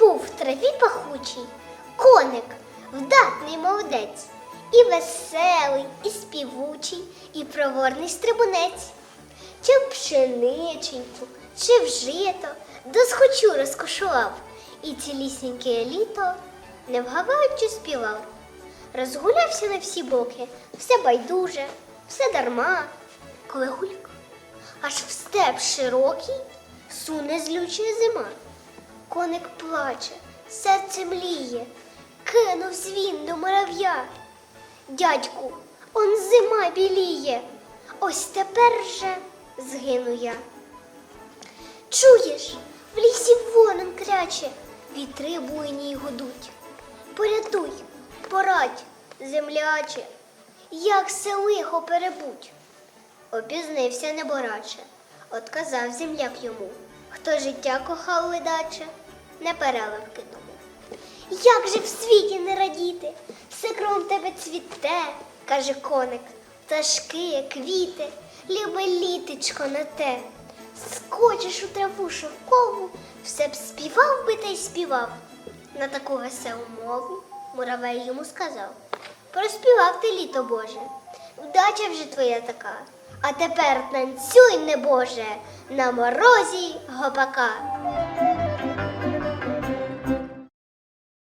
був в траві пахучий коник, вдатний молодець, і веселий, і співучий, і проворний стрибунець. Чи в пшениченьку, чи в жито, досхочу розкошував, і цілісіньке літо, не вгаваючи співав. Розгулявся на всі боки, все байдуже, все дарма, коли гулька, аж в степ широкий суне злюча зима. Коник плаче, серце мліє, кинув звін до мурав'я. Дядьку, он зима біліє, ось тепер же згину я. Чуєш, в лісі вонен кряче, вітри буйні гудуть. Порятуй, порадь, земляче, як се лихо перебудь. Опізнився небораче, отказав земляк йому, хто життя кохав ледаче, не переливки тому. Як же в світі не радіти, все кром тебе цвіте, каже коник, пташки, квіти, любе літечко на те. Скочиш у траву шовкову, все б співав би та й співав. На таку веселу мову муравей йому сказав. Проспівав ти літо Боже, вдача вже твоя така. А тепер танцюй, небоже, на морозі гопака.